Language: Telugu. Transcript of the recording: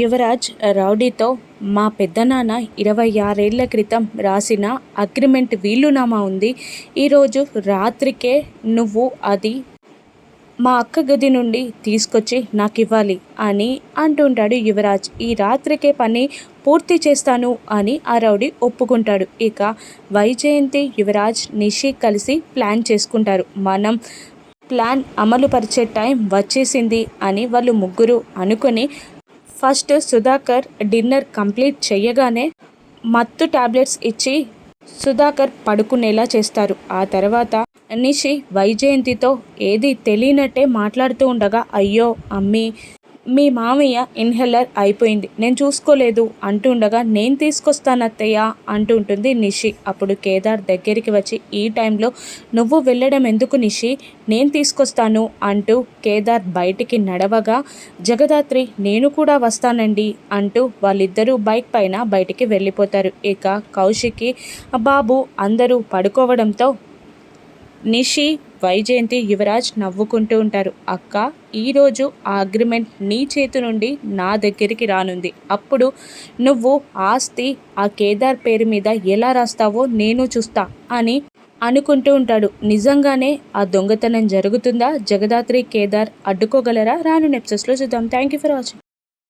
యువరాజ్ రౌడీతో మా పెద్దనాన్న ఇరవై ఆరేళ్ళ క్రితం రాసిన అగ్రిమెంట్ వీలునామా ఉంది. ఈరోజు రాత్రికే నువ్వు అది మా అక్క గది నుండి తీసుకొచ్చి నాకు ఇవ్వాలి అని అంటుంటాడు యువరాజ్. ఈ రాత్రికే పని పూర్తి చేస్తాను అని ఆ రౌడీ ఒప్పుకుంటాడు. ఇక వైజయంతి యువరాజ్ నిషి కలిసి ప్లాన్ చేసుకుంటారు. మనం ప్లాన్ అమలు పరిచే టైం వచ్చేసింది అని వాళ్ళు ముగ్గురు అనుకొని ఫస్ట్ సుధాకర్ డిన్నర్ కంప్లీట్ చేయగానే మత్తు టాబ్లెట్స్ ఇచ్చి సుధాకర్ పడుకునేలా చేస్తారు. ఆ తర్వాత నిషి వైజయంతితో ఏది తెలియనట్టే మాట్లాడుతూ ఉండగా అయ్యో అమ్మీ మీ మామయ్య ఇన్హెలర్ అయిపోయింది. నేను చూసుకోలేదు. అంటుండగా నేను తీసుకొస్తాను అత్తయ్య అంటూ ఉంటుంది నిషి. అప్పుడు కేదార్ దగ్గరికి వచ్చి ఈ టైంలో నువ్వు వెళ్ళడం ఎందుకు నిషి? నేను తీసుకొస్తాను అంటూ కేదార్ బయటికి నడవగా జగదాత్రి నేను కూడా వస్తానండి అంటూ వాళ్ళిద్దరూ బైక్ పైన బయటికి వెళ్ళిపోతారు. ఇక కౌశికి బాబు అందరూ పడుకోవడంతో నిషి వైజయంతి యువరాజ్ నవ్వుకుంటూ ఉంటారు. అక్క ఈరోజు ఆ అగ్రిమెంట్ నీ చేతి నుండి నా దగ్గరికి రానుంది. అప్పుడు నువ్వు ఆస్తి ఆ కేదార్ పేరు మీద ఎలా రాస్తావో నేను చూస్తా అని అనుకుంటూ ఉంటాడు. నిజంగానే ఆ దొంగతనం జరుగుతుందా? జగదాత్రి కేదార్ అడ్డుకోగలరా? రాను నెప్సెస్లో చూద్దాం. Thank you for watching